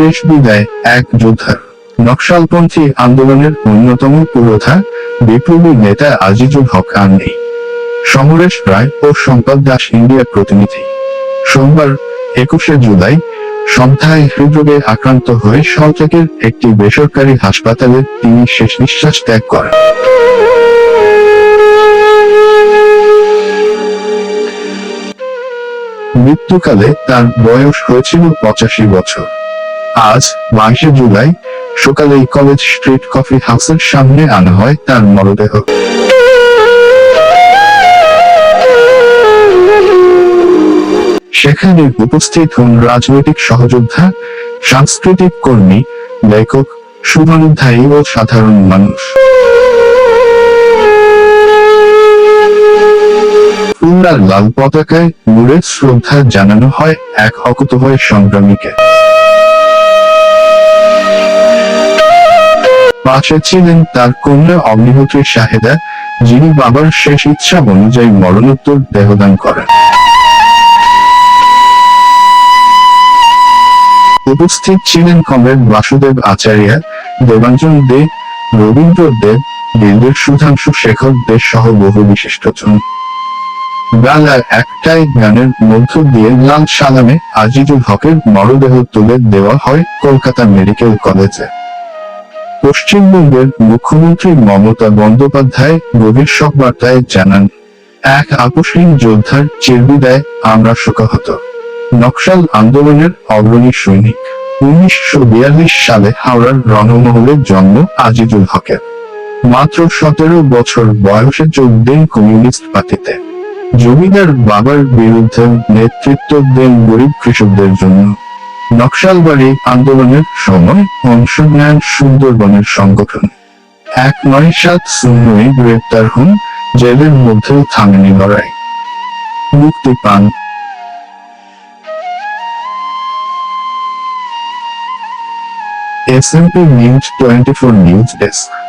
শেষ বিদায় এক যোদ্ধার নকশালপন্থী আন্দোলনের অন্যতম পুরোধা বিপ্লবী নেতা আজিজুল হক আর নেই। সমরেশ রায় ও সম্পদ দাস ইন্ডিয়ার প্রতিনিধি। সোমবার একুশে জুলাই সন্ধ্যায় হৃদরোগে আক্রান্ত হয়ে সল্টলেকের একটি বেসরকারি হাসপাতালে তিনি শেষ নিঃশ্বাস ত্যাগ করেন। মৃত্যুকালে তার বয়স হয়েছিল পঁচাশি বছর। আজ বাইশে জুলাই। সকালে কলেজ স্ট্রিট কফি হাউসের সামনে আনা হয় তার মরদেহ। সেখানে উপস্থিত হন রাজনৈতিক সহযোদ্ধা, সাংস্কৃতিক কর্মী, লেখক, শুভানুধ্যায়ী ও সাধারণ মানুষ। খুলনার লাল পতাকায় মুড়ে শ্রদ্ধা জানানো হয় এক অকুতভয় সংগ্রামীকে। পাশে ছিলেন তার কন্যা অগ্নিহোত্রী শাহেদা, যিনি বাবার শেষ ইচ্ছা অনুযায়ী মরণোত্তর দেহদান করেন। উপস্থিত ছিলেন কমরেড বাসুদেব আচার্য, দেবাঞ্জন দে, রবীন্দ্র দেব দিল্লির সুধাংশু শেখর দে সহ বহু বিশিষ্টজন বেলা একটাই গানের মধ্য দিয়ে লাল সালামে আজিজুল হকের মরদেহ তুলে দেওয়া হয় কলকাতা মেডিকেল কলেজে। পশ্চিমবঙ্গের মুখ্যমন্ত্রী মমতা বন্দ্যোপাধ্যায় গভীর শোক বার্তায় জানান, এক আপসহীন যোদ্ধার চিরবিদায় আমরা শোকাহত। নকশাল আন্দোলনের অগ্রণী সৈনিক। উনিশশো বিয়াল্লিশ সালে হাওড়ার রণমহলে জন্ম আজিজুল হকের। মাত্র সতেরো বছর বয়সে যোগ দেন কমিউনিস্ট পার্টিতে। জমিদার বাবার বিরুদ্ধে নেতৃত্ব দেন গরিব কৃষকদের জন্য। নকশালবাড়ি আন্দোলনের সময় অংশ নেন সুন্দরবনের সংগঠন। এক নয় সাত শূন্যই গ্রেপ্তার হন জেলের মধ্যেও থামেনি লড়াই। মুক্তি পান। S M P news twenty four news desk